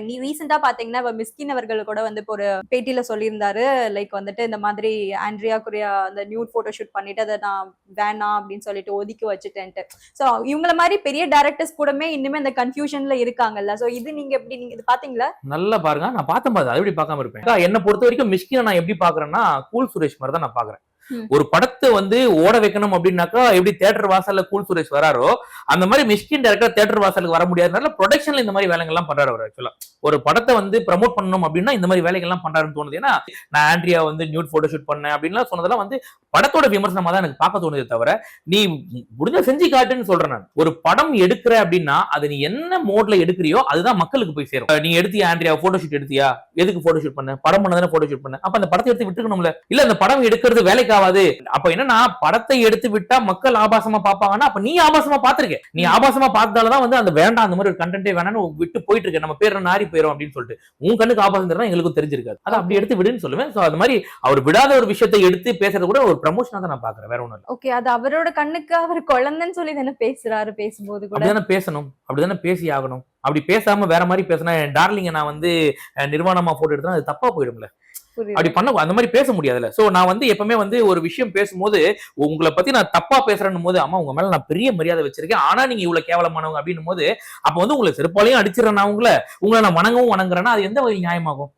இப்ப நீ ரீசெண்டா பாத்தீங்கன்னா இப்ப மிஸ்கின் அவர்கள் கூட வந்து ஒரு பேட்டியில சொல்லியிருந்தாரு. லைக் வந்துட்டு இந்த மாதிரி ஆண்ட்ரியா குரியா அந்த நியூட் போட்டோ ஷூட் பண்ணிட்டு அதை நான் வேணாம் அப்படின்னு சொல்லிட்டு ஒதுக்கி வச்சுட்டேன்ட்டு. சோ இவங்கள மாதிரி பெரிய டேரக்டர்ஸ் கூடமே இன்னுமே அந்த கன்ஃபியூஷன்ல இருக்காங்கல்ல. சோ இது நீங்க எப்படி நீங்க இது பாத்தீங்களா? நல்லா பாருங்க. நான் பார்த்தேன் பாரு. அது எப்படி பார்க்காம இருப்பேன்? என்னை பொறுத்த வரைக்கும் மிஸ்கினை நான் எப்படி பாக்குறேன்னா கூல் சுரேஷ் மாதிரி தான் நான் பாக்குறேன். ஒரு படத்தை வந்து ஓட வைக்கணும் அப்படின்னாக்கா எப்படி தேட்டர் வாசல்ல கூல் சுரேஷ் வராரோ அந்த மாதிரி மிஷ்கின் டேரக்டர் தேட்டர் வாசலுக்கு வர முடியாதனால ப்ரொடக்ஷன்ல இந்த மாதிரி வேலைகள்லாம் பண்றாரு அவர் ஆக்சுவலா ஒரு படத்தை வந்து ப்ரமோட் பண்ணணும் அப்படின்னா இந்த மாதிரி வேலைகள்லாம் பண்றாருன்னு தோணுது. ஏன்னா நான் ஆண்ட்ரியா வந்து நியூட் போட்டோ ஷூட் பண்ணேன் அப்படின்லாம் சொன்னதெல்லாம் வந்து படத்தோட விமர்சனமா தான் எனக்கு பார்க்க தோணுதே தவிர நீ முடிஞ்ச செஞ்சு காட்டுன்னு சொல்றேன் நான். ஒரு படம் எடுக்கிற அப்படின்னா அது நீ என்ன மோட்ல எடுக்கிறியோ அதுதான் மக்களுக்கு போய் சேரும். நீ எடுத்தியா ஆண்ட்ரியா போட்டோ ஷூட் எடுத்தியா? எதுக்கு போட்டோ ஷூட் பண்ண? படம் பண்ணதானே போட்டோ ஷூட் பண்ண? அப்ப அந்த படத்தை எடுத்து விட்டுக்கணும்ல இல்ல அந்த படம் எடுக்கிறது வேலைக்கு ஆகாது அப்ப என்னன்னா படத்தை எடுத்து விட்டா மக்கள் ஆபாசமா பார்ப்பாங்கன்னா அப்ப நீ ஆபாசமா பாத்திருக்க நீ ஆபாசமா பார்த்ததாலதான் வந்து அந்த வேண்டாம் அந்த மாதிரி ஒரு கண்டென்ட்டே வேணாம்னு விட்டு போயிட்டு இருக்க நம்ம பேர் நாரி போயிரும் அப்படின்னு சொல்லிட்டு. உன் கண்ணுக்கு ஆபாசம் தெரிஞ்சா எங்களுக்கும் தெரிஞ்சிருக்காது. அதை அப்படி எடுத்து விடுன்னு சொல்லுவேன். சோ அது மாதிரி அவர் விடாத ஒரு விஷயத்தை எடுத்து பேசுறது கூட ஒரு ப்ரமோஷனா தான் நான் பாக்குறேன் வேற ஒண்ணும் ஓகே அது அவரோட கண்ணுக்கு அவர் குழந்தைன்னு சொல்லி தானே பேசுறாரு பேசும்போது கூட. அப்படிதானே பேசணும். அப்படிதானே பேசி ஆகணும். அப்படி பேசாம வேற மாதிரி பேசினா டார்லிங்க நான் வந்து நிர்வாணமா போட்டோ எடுத்தா அது தப்பா போயிடும்ல. அப்படி பண்ண அந்த மாதிரி பேச முடியாதுல்ல. சோ நான் வந்து எப்பவுமே வந்து ஒரு விஷயம் பேசும்போது உங்களை பத்தி நான் தப்பா பேசுறேன்னு போது அம்மா உங்க மேல நான் பெரிய மரியாதை வச்சிருக்கேன். ஆனா நீங்க இவ்வளவு கேவலமானவங்க அப்படின்னும் போது அப்ப வந்து உங்களை செருப்பாலையும் அடிச்சிடறேன் நான் உங்களை. உங்களை நான் வணங்கவும் வணங்குறேன்னா அது எந்த வகை நியாயமாகும்?